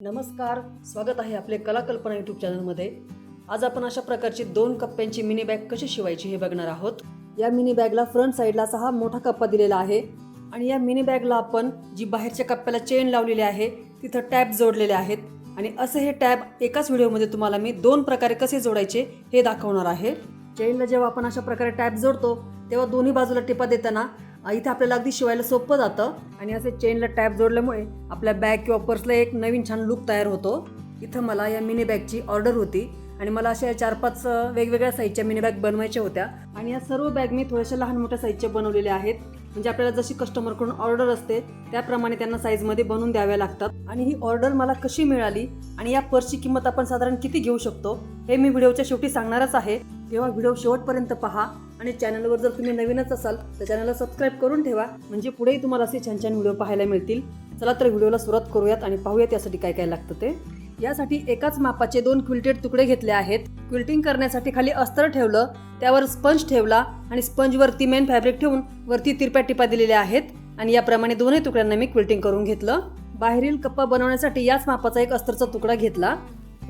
नमस्कार स्वागत आहे आपले कलाकल्पना यूट्यूब चॅनलमध्ये आज आपण अशा प्रकारची दोन कप्प्यांची मिनी बॅग कशी शिवायची हे बघणार आहोत. या मिनी बॅगला फ्रंट साईडला सहा हा मोठा कप्पा दिलेला आहे आणि या मिनी बॅगला आपण जी बाहेरच्या कप्प्याला चेन लावलेली आहे तिथं टॅब जोडलेले आहेत. आणि असे हे टॅब एकाच व्हिडिओमध्ये तुम्हाला मी दोन प्रकारे कसे जोडायचे हे दाखवणार आहे. चेनला जेव्हा आपण अशा प्रकारे टॅब जोडतो तेव्हा दोन्ही बाजूला टिपा देताना इथे आपल्याला अगदी शिवायला सोपं जातं. आणि असे चेनला टॅप जोडल्यामुळे आपल्या बॅग किंवा पर्सला एक नवीन छान लुक तयार होतो. इथं मला या मिनी बॅगची ऑर्डर होती. आणि मला अशा चार पाच वेगवेगळ्या साईजच्या मिनी बॅग बनवायच्या होत्या. आणि या सर्व बॅग मी थोड्याशा लहान मोठ्या साईजच्या बनवलेल्या आहेत. म्हणजे आपल्याला जशी कस्टमरकडून ऑर्डर असते त्याप्रमाणे त्यांना साईजमध्ये बनवून द्याव्या लागतात. आणि ही ऑर्डर मला कशी मिळाली आणि या पर्सची किंमत आपण साधारण किती घेऊ शकतो हे मी व्हिडिओच्या शेवटी सांगणारच आहे. तेव्हा व्हिडिओ शेवटपर्यंत पहा. आणि चॅनलवर जर तुम्ही नवीनच असाल तर चॅनलला सबस्क्राईब करून ठेवा. म्हणजे पुढेही तुम्हाला असे छान छान व्हिडिओ पाहायला मिळतील. चला तर व्हिडिओला सुरुवात करूयात आणि पाहूयात यासाठी काय काय लागतं ते. यासाठी एकाच मापाचे दोन क्विल्टेड तुकडे घेतले आहेत. क्विल्टिंग करण्यासाठी खाली अस्तर ठेवलं त्यावर स्पंज ठेवला आणि स्पंजवरती मेन फॅब्रिक ठेवून वरती तिरप्या टिपा दिलेल्या आहेत. आणि याप्रमाणे दोन्ही तुकड्यांना मी क्विल्टिंग करून घेतलं. बाहेरील कप्पा बनवण्यासाठी याच मापाचा एक अस्तरचा तुकडा घेतला.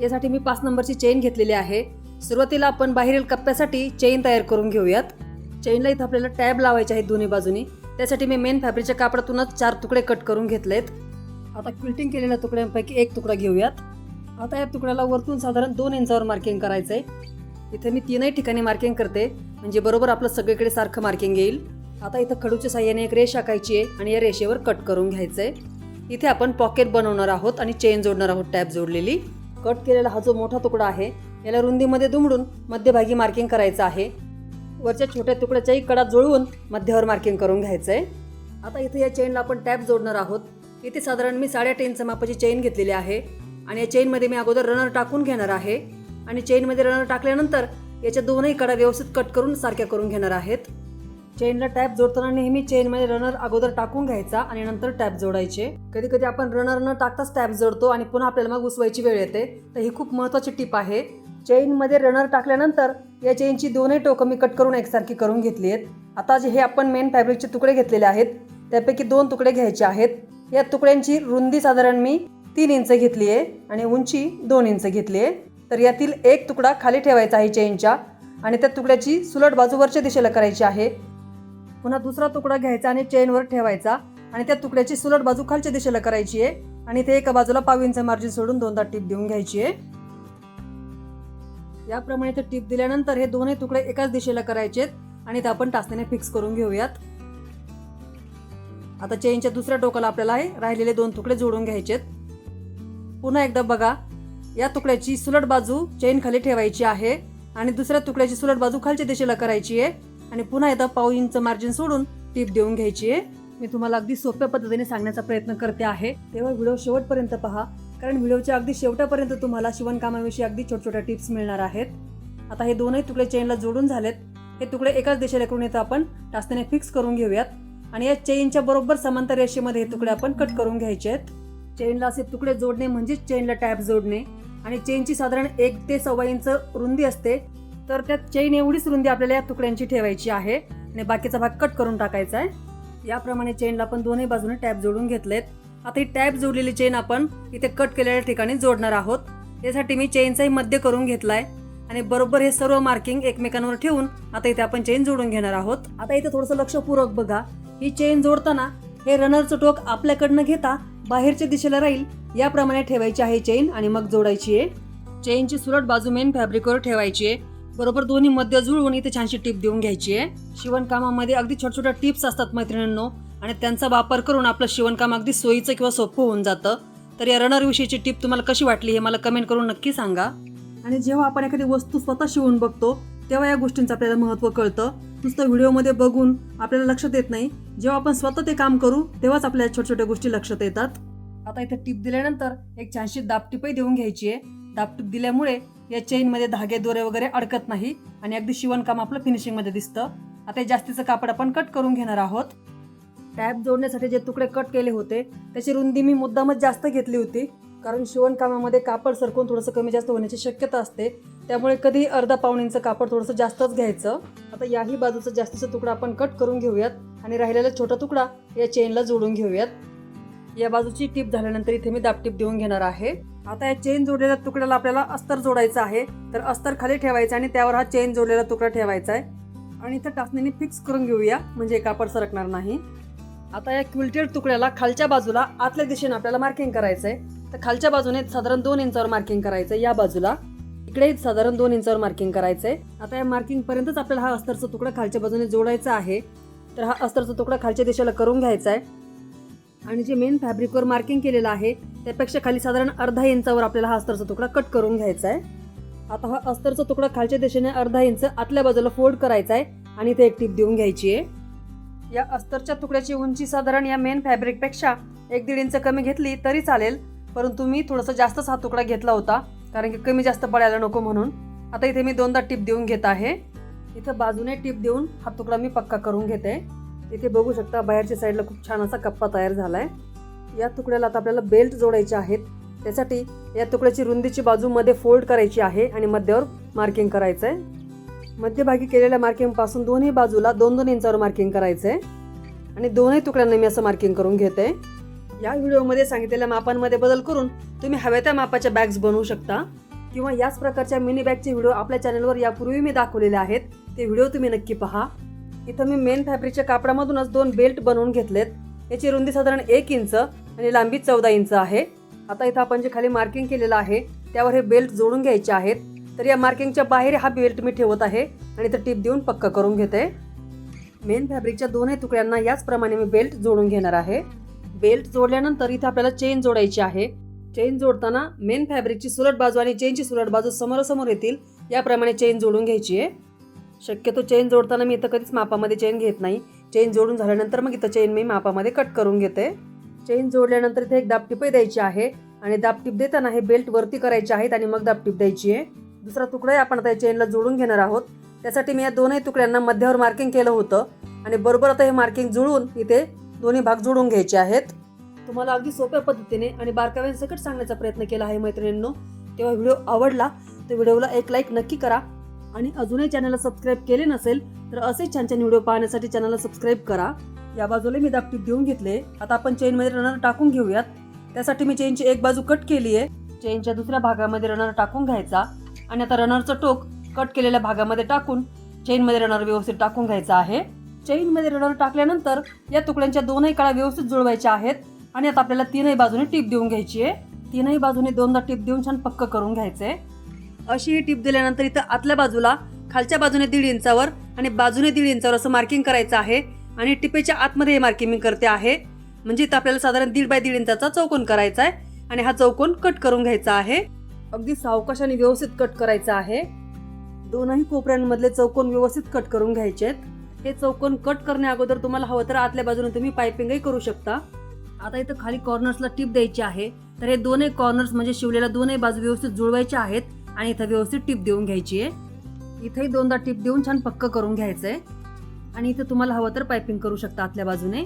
यासाठी मी पाच नंबरची चेन घेतलेली आहे. सुरुवातीला आपण बाहेरील कप्प्यासाठी चेन तयार करून घेऊयात. चेनला इथं आपल्याला टॅब लावायचे आहेत दोन्ही बाजूनी. त्यासाठी मी मेन फॅब्रिकच्या कापडातूनच चार तुकडे कट करून घेतलेत. आता क्विल्टिंग केलेल्या तुकड्यांपैकी एक तुकडा घेऊयात. आता या तुकड्याला वरतून साधारण दोन इंचावर मार्किंग करायचं आहे इथे मी तीनही ठिकाणी मार्किंग करते. म्हणजे बरोबर आपलं सगळीकडे सारखं मार्किंग येईल. आता इथं खडूच्या साह्याने एक रेष आखायची आहे आणि या रेषेवर कट करून घ्यायचं आहे इथे आपण पॉकेट बनवणार आहोत आणि चेन जोडणार आहोत टॅब जोडलेली. कट केलेला हा जो मोठा तुकडा आहे याला रुंदीमध्ये दुमडून मध्यभागी मार्किंग करायचं आहे. वरच्या छोट्या तुकड्याच्याही कडा जुळवून मध्यावर मार्किंग करून घ्यायचं आहे आता इथे या चेनला आपण टॅप जोडणार आहोत. इथे साधारण मी साडेआठ इंच मापाची चेन घेतलेली आहे. आणि या चेनमध्ये मी अगोदर रनर टाकून घेणार आहे. आणि चेनमध्ये रनर टाकल्यानंतर याच्या दोनही कडा व्यवस्थित कट करून सारख्या करून घेणार आहेत. चेनला टॅप जोडताना नेहमी चेनमध्ये रनर अगोदर टाकून घ्यायचा आणि नंतर टॅप जोडायचे. कधी कधी आपण रनर न टाकताच टॅप जोडतो आणि पुन्हा आपल्याला मग उसवायची वेळ येते. तर ही खूप महत्त्वाची टिप आहे. चेनमध्ये रनर टाकल्यानंतर या चेनची दोनही टोकं मी कट करून एकसारखी करून घेतली आहेत आता जे हे आपण मेन फॅब्रिकचे तुकडे घेतलेले आहेत त्यापैकी दोन तुकडे घ्यायचे आहेत. या तुकड्यांची रुंदी साधारण मी तीन इंच घेतली आहे आणि उंची दोन इंच घेतली आहे तर यातील एक तुकडा खाली ठेवायचा आहे चेनच्या आणि त्या तुकड्याची सुलट बाजू वरच्या दिशेला करायची आहे. पुन्हा दुसरा तुकडा घ्यायचा आणि चेनवर ठेवायचा आणि त्या तुकड्याची सुलट बाजू खालच्या दिशेला करायची आहे आणि ते एका बाजूला पाव इंच मार्जिन सोडून दोनदा टीप देऊन घ्यायची आहे याप्रमाणे ते टीप दिल्यानंतर हे दोन्ही तुकडे एकाच दिशेला करायचे आणि ते आपण टाचण्याने फिक्स करून घेऊयात. आता चेनच्या दुसऱ्या टोकाला आपल्याला हे राहिलेले दोन तुकडे जोडून घ्यायचेत. पुन्हा एकदा बघा या तुकड्याची सुलट बाजू चेन खाली ठेवायची आहे आणि दुसऱ्या तुकड्याची सुलट बाजू खालच्या दिशेला करायची आहे. आणि पुन्हा एकदा पाऊ इंच मार्जिन सोडून टीप देऊन घ्यायची आहे. मी तुम्हाला अगदी सोप्या पद्धतीने सांगण्याचा प्रयत्न करते आहे. तेव्हा व्हिडिओ शेवटपर्यंत पहा. कारण व्हिडिओच्या अगदी शेवटापर्यंत तुम्हाला शिवणकामाविषयी अगदी छोट्या छोट्या टिप्स मिळणार आहेत. आता हे दोनही तुकडे चेनला जोडून झालेत. हे तुकडे एकाच दिशेला करून येतं आपण टाचण्याने फिक्स करून घेऊयात. आणि या चेनच्या बरोबर समांतर रेषेमध्ये हे तुकडे आपण कट करून घ्यायचे आहेत. चेनला असे तुकडे जोडणे म्हणजेच चेनला टॅप जोडणे. आणि चेनची साधारण एक ते सव्वा इंच रुंदी असते. तर त्यात चेन एवढीच रुंदी आपल्याला या तुकड्यांची ठेवायची आहे. आणि बाकीचा भाग कट करून टाकायचा आहे. याप्रमाणे चेनला आपण दोन्ही बाजूने टॅप जोडून घेतलेत. आता ही टॅप जोडलेली चेन आपण इथे कट केलेल्या ठिकाणी जोडणार आहोत. त्यासाठी मी चेनचाही मध्य करून घेतलाय. आणि बरोबर हे सर्व मार्किंग एकमेकांवर ठेवून आता इथे आपण चेन जोडून घेणार आहोत. आता इथे थोडंसं लक्षपूर्वक बघा. ही चेन जोडताना हे रनरचं टोक आपल्याकडनं घेता बाहेरच्या दिशेला राहील. याप्रमाणे ठेवायची आहे चेन आणि मग जोडायची आहे. चेनची सुलट बाजू मेन फॅब्रिकवर ठेवायची आहे. बरोबर दोन्ही मध्य जुळवून इथे छानशी टीप देऊन घ्यायची आहे. शिवणकामामध्ये अगदी छोट्या छोट्या टिप्स असतात मैत्रिणींनो. आणि त्यांचा वापर करून आपलं शिवणकाम अगदी सोयीचं किंवा सोपं होऊन जातं. तर या रनर विषयीची टिप तुम्हाला कशी वाटली हे मला कमेंट करून नक्की सांगा. आणि जेव्हा आपण एखादी वस्तू स्वतः शिवून बघतो तेव्हा या गोष्टींचं आपल्याला महत्त्व कळतं. नुसतं व्हिडिओमध्ये बघून आपल्याला लक्षात येत नाही. जेव्हा आपण स्वतः ते काम करू तेव्हाच आपल्याला छोट्या छोट्या गोष्टी लक्षात येतात. आता इथे टिप दिल्यानंतर एक छानशी दापटिपही देऊन घ्यायची आहे. दापटूक दिल्यामुळे या चेनमध्ये धागे दोरे वगैरे अडकत नाही आणि अगदी शिवणकाम आपलं फिनिशिंगमध्ये दिसतं. आता हे जास्तीचं कापड आपण कट करून घेणार आहोत. टॅप जोडण्यासाठी जे तुकडे कट केले होते त्याची रुंदी मी मुद्दामच जास्त घेतली होती कारण शिवणकामामध्ये कापड सरकून थोडंसं कमी जास्त होण्याची शक्यता असते. त्यामुळे कधी अर्धा पाऊण कापड थोडंसं जास्तच घ्यायचं. आता याही बाजूचा जास्तीचा तुकडा आपण कट करून घेऊयात आणि राहिलेला छोटा तुकडा या चेनला जोडून घेऊयात. या बाजूची टीप झाल्यानंतर इथे मी दापटीप देऊन घेणार आहे. आता या चेन जोडलेल्या तुकड्याला आपल्याला अस्तर जोडायचं आहे. तर अस्तर खाली ठेवायचं आणि त्यावर हा चेन जोडलेला तुकडा ठेवायचा आहे. आणि इथं टाचणीने फिक्स करून घेऊया म्हणजे कापड सरकणार नाही. आता या क्विल्टेड तुकड्याला खालच्या बाजूला आतल्या दिशेने आपल्याला मार्किंग करायचं आहे तर खालच्या बाजूने साधारण दोन इंचावर मार्किंग करायचं आहे या बाजूला. इकडे साधारण दोन इंचावर मार्किंग करायचं आहे आता या मार्किंग पर्यंतच आपल्याला हा अस्तरचा तुकडा खालच्या बाजूने जोडायचा आहे. तर हा अस्तरचा तुकडा खालच्या दिशेला करून घ्यायचा आहे. आणि जे मेन फॅब्रिकवर मार्किंग केलेलं आहे त्यापेक्षा खाली साधारण अर्धा इंचावर आपल्याला हा अस्तरचा तुकडा कट करून घ्यायचा आहे. आता हा अस्तरचा तुकडा खालच्या दिशेने अर्धा इंच आतल्या बाजूला फोल्ड करायचा आहे आणि इथे एक टीप देऊन घ्यायची आहे. या अस्तरच्या तुकड्याची उंची साधारण या मेन फॅब्रिकपेक्षा एक दीड इंच कमी घेतली तरी चालेल परंतु मी थोडंसं जास्तच हा तुकडा घेतला होता कारण की कमी जास्त पडायला नको म्हणून. आता इथे मी दोनदा टीप देऊन घेत आहे. इथं बाजूने टीप देऊन हा तुकडा मी पक्का करून घेते. इथे बघू शकता बाहेरच्या साईडला खूप छान असा कप्पा तयार झाला आहे या तुकड्याला आता आपल्याला बेल्ट जोडायचे आहेत. त्यासाठी या तुकड्याची रुंदीची बाजू मध्ये फोल्ड करायची आहे आणि मध्यावर मार्किंग करायचं आहे मध्यभागी केलेल्या मार्किंगपासून दोन्ही बाजूला दोन दोन इंचावर मार्किंग करायचं आहे आणि दोनही तुकड्यांना मी असं मार्किंग करून घेते. या व्हिडिओमध्ये सांगितलेल्या मापांमध्ये बदल करून तुम्ही हव्या त्या मापाच्या बॅग्स बनवू शकता. किंवा याच प्रकारच्या मिनी बॅगचे व्हिडिओ आपल्या चॅनलवर यापूर्वी मी दाखवलेले आहेत. ते व्हिडिओ तुम्ही नक्की पहा. इथं मी मेन फॅब्रिकच्या कापडामधूनच दोन बेल्ट बनवून घेतलेत. याची रुंदी साधारण एक इंच आणि लांबी चौदा इंच आहे. आता इथं आपण जे खाली मार्किंग केलेलं आहे त्यावर हे बेल्ट जोडून घ्यायचे आहेत. तर या मार्किंगच्या बाहेर हा बेल्ट मी ठेवत आहे आणि इथं टीप देऊन पक्क करून घेते. मेन फॅब्रिकच्या दोन्ही तुकड्यांना याचप्रमाणे मी बेल्ट जोडून घेणार आहे. बेल्ट जोडल्यानंतर इथे आपल्याला चेन जोडायची आहे. चेन जोडताना मेन फॅब्रिकची सुलट बाजू आणि चेनची सुलट बाजू समोरासमोर येतील. याप्रमाणे चेन जोडून घ्यायची आहे. शक्यतो चेन जोडताना मी इथं कधीच मापामध्ये चेन घेत नाही. चेन जोडून झाल्यानंतर मग इथं चेन मी मापामध्ये कट करून घेते. चेन जोडल्यानंतर इथे एक दाबटिपही द्यायची आहे आणि दाबटिप देताना हे बेल्ट वरती करायचे आहेत आणि मग दाबटिप द्यायची आहे. दुसरा तुकडाही आपण आता या चेनला जोडून घेणार आहोत. त्यासाठी मी या दोनही तुकड्यांना मध्यावर मार्किंग केलं होतं आणि बरोबर आता हे मार्किंग जुळून इथे दोन्ही भाग जोडून घ्यायचे आहेत. तुम्हाला अगदी सोप्या पद्धतीने आणि बारकाव्यांसकट सांगण्याचा प्रयत्न केला आहे मैत्रिणींनो. तेव्हा व्हिडिओ आवडला तर व्हिडिओला एक लाईक नक्की करा. आणि अजूनही चॅनलला सबस्क्राईब केले नसेल तर असे छान छान व्हिडिओ पाहण्यासाठी चॅनलला सबस्क्राईब करा. या बाजूला मी दापटीप देऊन घेतले. आता आपण चेनमध्ये रनर टाकून घेऊयात. त्यासाठी मी चेनची एक बाजू कट केली आहे. चेनच्या दुसऱ्या भागामध्ये रनर टाकून घ्यायचा. आणि आता रनरचं टोक कट केलेल्या भागामध्ये टाकून चेनमध्ये रनर व्यवस्थित टाकून घ्यायचा आहे. चेनमध्ये रनर टाकल्यानंतर या तुकड्यांच्या दोनही काळा व्यवस्थित जुळवायच्या आहेत. आणि आता आपल्याला तीनही बाजूने टीप देऊन घ्यायची आहे. तीनही बाजूने दोनदा टीप देऊन छान पक्क करून घ्यायचंय. अशी ही टीप दिल्यानंतर इथं आतल्या बाजूला खालच्या बाजूने दीड इंचावर आणि बाजूने दीड इंचावर असं मार्किंग करायचं आहे. आणि टिपेच्या आतमध्ये हे मार्किंग मी करते आहे. म्हणजे इथं आपल्याला साधारण दीड बाय दीड इंचाचा चौकोन करायचा आहे आणि हा चौकोन कट करून घ्यायचा आहे. अगदी सावकाशाने व्यवस्थित कट करायचा आहे. दोनही कोपऱ्यांमधले चौकोन व्यवस्थित कट करून घ्यायचे आहेत. हे चौकोन कट करण्या अगोदर तुम्हाला हवं तर आतल्या बाजूने तुम्ही पायपिंगही करू शकता. आता इथं खाली कॉर्नर्सला टिप द्यायची आहे. तर हे दोनही कॉर्नर्स म्हणजे शिवलेल्या दोनही बाजू व्यवस्थित जुळवायच्या आहेत. आणि इथं व्यवस्थित टिप देऊन घ्यायची आहे. इथंही दोनदा टिप देऊन छान पक्क करून घ्यायचं आहे आणि इथं तुम्हाला हवं तर पायपिंग करू शकता आतल्या बाजूने.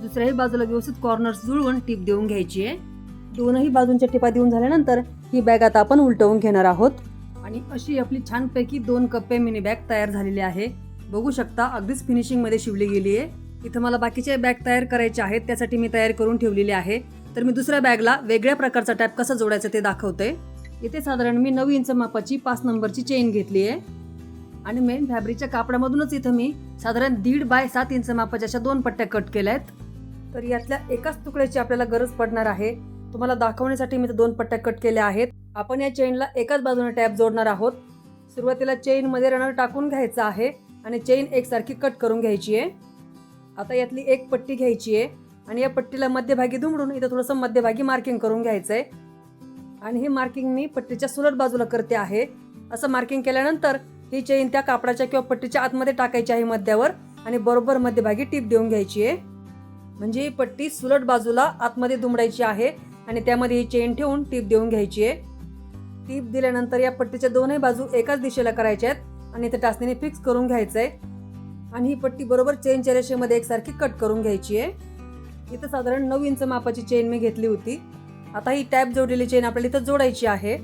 दुसऱ्याही बाजूला व्यवस्थित कॉर्नर्स जुळवून टिप देऊन घ्यायची आहे. दोनही बाजूंच्या टिपा देऊन झाल्यानंतर ही बॅग आता आपण उलटवून घेणार आहोत. आणि अशी आपली छानपैकी दोन कप्पे मिनी बॅग तयार झालेली आहे. बघू शकता अगदीच फिनिशिंगमध्ये शिवली गेली आहे. इथं मला बाकीचे बॅग तयार करायचे आहेत त्यासाठी मी तयार करून ठेवलेली आहे. तर मी दुसऱ्या बॅगला वेगळ्या प्रकारचा टॅप कसा जोडायचा ते दाखवते. इथे साधारण मी नऊ इंच मापाची पाच नंबरची चेन घेतली आहे. आणि मेन फॅब्रिकच्या कापडामधूनच इथं मी साधारण दीड बाय सात इंच मापाच्या अशा दोन पट्ट्या कट केल्या आहेत. तर यातल्या एकाच तुकड्याची आपल्याला गरज पडणार आहे. तुम्हाला दाखवण्यासाठी मी दोन पट्ट्या कट केल्या आहेत. आपण या चेनला एकाच बाजूने टॅप जोडणार आहोत. सुरुवातीला चेनमध्ये रनर टाकून घ्यायचा आहे आणि चेन एकसारखी कट करून घ्यायची आहे. आता यातली एक पट्टी घ्यायची आहे. आणि या पट्टीला मध्यभागी दुमडून इथं थोडंसं मध्यभागी मार्किंग करून घ्यायचं आहे आणि हे मार्किंग मी पट्टीच्या सुलट बाजूला करते आहे. असं मार्किंग केल्यानंतर ही चेन त्या कापडाच्या किंवा पट्टीच्या आतमध्ये टाकायची आहे मध्यावर आणि बरोबर मध्यभागी टीप देऊन घ्यायची आहे. म्हणजे ही पट्टी सुलट बाजूला आतमध्ये दुमडायची आहे आणि त्यामध्ये ही चेन ठेवून टीप देऊन घ्यायची आहे. टीप दिल्यानंतर या पट्टीच्या दोनही बाजू एकाच दिशेला करायच्या आहेत आणि ते टाचणीने फिक्स करून घ्यायचं आहे आणि ही पट्टी बरोबर चेनच्या रेषेमध्ये एकसारखी कट करून घ्यायची आहे. इथं साधारण नऊ इंच मापाची चेन मी घेतली होती. आता ही टॅप जोडलेली चेन आपल्याला इथं जोडायची आहे.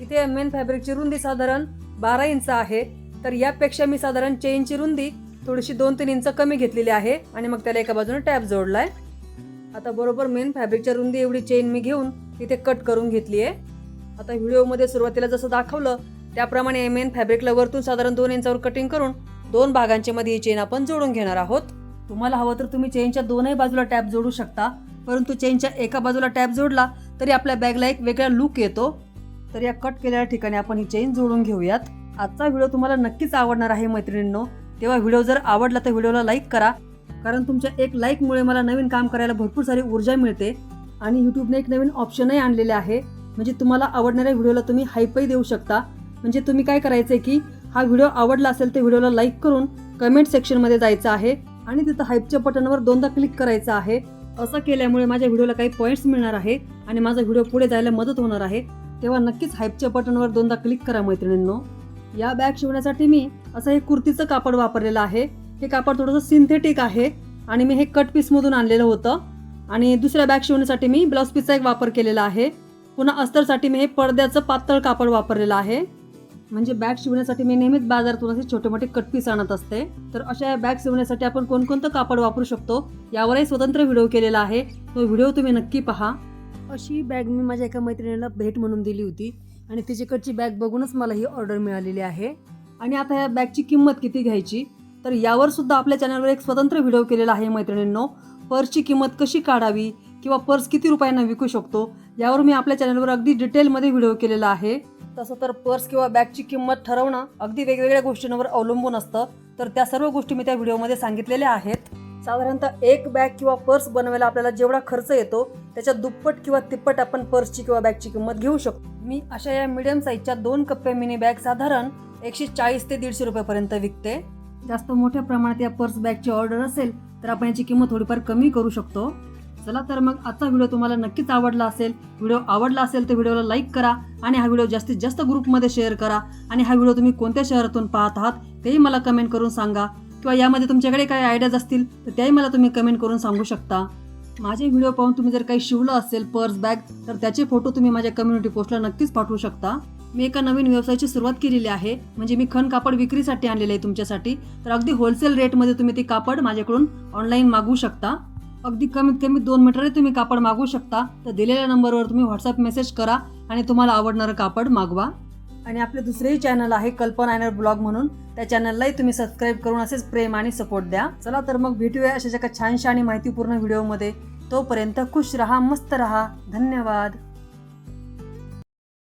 इथे मेन फॅब्रिकची रुंदी साधारण बारा इंच आहे. तर यापेक्षा मी साधारण चेनची रुंदी थोडीशी दोन तीन इंच कमी घेतलेली आहे आणि मग त्याला एका बाजूने टॅप जोडलाय. आता बरोबर मेन फॅब्रिकच्या रुंदी एवढी चेन मी घेऊन इथे कट करून घेतली आहे. आता व्हिडिओमध्ये सुरुवातीला जसं दाखवलं त्याप्रमाणे मेन फॅब्रिकला वरतून साधारण दोन इंचावर कटिंग करून दोन भागांच्या मध्ये ही चेन आपण जोडून घेणार आहोत. तुम्हाला हवं तर तुम्ही चेनच्या दोनही बाजूला टॅप जोडू शकता. परंतु चेनच्या एका बाजूला टॅप जोडला तरी आपल्या बॅगला एक वेगळा लुक येतो. तर या कट केलेल्या ठिकाणी आपण ही चेन जोडून घेऊयात. आजचा व्हिडिओ तुम्हाला नक्कीच आवडणार आहे मैत्रिणींनो. तेव्हा व्हिडिओ जर आवडला तर व्हिडिओला लाईक करा. कारण तुमच्या एक लाईकमुळे मला नवीन काम करायला भरपूर सारी ऊर्जा मिळते आणि यूट्यूबने एक नवीन ऑप्शनही आणलेले आहे. म्हणजे तुम्हाला आवडणाऱ्या व्हिडिओला तुम्ही हायपही देऊ शकता. म्हणजे तुम्ही काय करायचं आहे की हा व्हिडिओ आवडला असेल तर व्हिडिओला लाईक करून कमेंट सेक्शनमध्ये जायचं आहे आणि तिथं हाईपच्या बटनवर दोनदा क्लिक करायचं आहे. असं केल्यामुळे माझ्या व्हिडिओला काही पॉईंट्स मिळणार आहे आणि माझा व्हिडिओ पुढे जायला मदत होणार आहे तेव्हा नक्कीच हाईपच्या बटनवर दोनदा क्लिक करा मैत्रिणींनो. या बॅग शिवण्यासाठी मी असं हे कुर्तीचं कापड वापरलेलं आहे. हे कापड थोडंसं सिंथेटिक आहे आणि मी हे कट पीसमधून आणलेलं होतं. आणि दुसऱ्या बॅग शिवण्यासाठी मी ब्लाऊज पीसचा एक वापर केलेला आहे. पुन्हा अस्तरसाठी मी हे पडद्याचं पातळ कापड वापरलेलं आहे. म्हणजे बॅग शिवण्यासाठी मी नेहमीच बाजारातून असे छोटे मोठे कटपीस आणत असते. तर अशा बॅग शिवण्यासाठी आपण कोणकोणतं कापड वापरू शकतो यावरही स्वतंत्र व्हिडिओ केलेला आहे. तो व्हिडिओ तुम्ही नक्की पहा. अशी बॅग मी माझ्या एका मैत्रिणीला भेट म्हणून दिली होती आणि तिच्याकडची बॅग बघूनच मला ही ऑर्डर मिळालेली आहे. आणि आता या बॅगची किंमत किती घ्यायची? तर यावर सुद्धा आपल्या चॅनलवर एक स्वतंत्र व्हिडिओ केलेला आहे मैत्रिणींनो. पर्सची किंमत कशी काढावी किंवा पर्स किती रुपयांना विकू शकतो यावर मी आपल्या चॅनलवर अगदी डिटेलमध्ये व्हिडिओ केलेला आहे. तसं तर पर्स किंवा बॅगची किंमत ठरवणं अगदी वेगवेगळ्या गोष्टींवर अवलंबून असतं. तर त्या सर्व गोष्टी मी त्या व्हिडिओमध्ये सांगितलेल्या आहेत. साधारणतः एक बॅग किंवा पर्स बनवायला आपल्याला जेवढा खर्च येतो त्याच्या दुप्पट किंवा तिप्पट आपण पर्सची किंवा बॅगची किंमत घेऊ शकतो. मी अशा या मिडियम साईजच्या दोन कप्पे मिनी बॅग साधारण एकशे चाळीस ते दीडशे रुपयापर्यंत विकते. जास्त मोठ्या प्रमाणात या पर्स बॅगची ऑर्डर असेल तर आपण याची किंमत थोडीफार कमी करू शकतो. चला तर मग आजचा व्हिडिओ तुम्हाला नक्कीच आवडला असेल व्हिडिओ आवडला असेल तर व्हिडिओला लाईक करा आणि हा व्हिडिओ जास्तीत जास्त ग्रुपमध्ये शेअर करा आणि हा व्हिडिओ तुम्ही कोणत्या शहरातून पाहत आहात तेही मला कमेंट करून सांगा. किंवा यामध्ये तुमच्याकडे काही आयडियाज असतील तर त्याही मला तुम्ही कमेंट करून सांगू शकता. माझे व्हिडिओ पाहून तुम्ही जर काही शिवलं असेल पर्स बॅग तर त्याचे फोटो तुम्ही माझ्या कम्युनिटी पोस्टला नक्कीच पाठवू शकता. मी एका नवीन व्यवसायाची सुरुवात केलेली आहे म्हणजे मी खण कापड विक्रीसाठी आणलेले आहे तुमच्यासाठी. तर अगदी होलसेल रेटमध्ये तुम्ही ते कापड माझ्याकडून ऑनलाईन मागवू शकता. अगदी कमीत कमी दोन मीटरही तुम्ही कापड मागवू शकता. तर दिलेल्या नंबरवर तुम्ही व्हॉट्सअप मेसेज करा आणि तुम्हाला आवडणारं कापड मागवा. आणि आपले दुसरेही चॅनल आहे कल्पना आयनर ब्लॉग म्हणून. त्या चॅनललाही तुम्ही सबस्क्राईब करून असेच प्रेम आणि सपोर्ट द्या. चला तर मग भेटूया अशाच एका छानशा आणि माहितीपूर्ण व्हिडिओमध्ये तोपर्यंत खुश रहा मस्त रहा. धन्यवाद.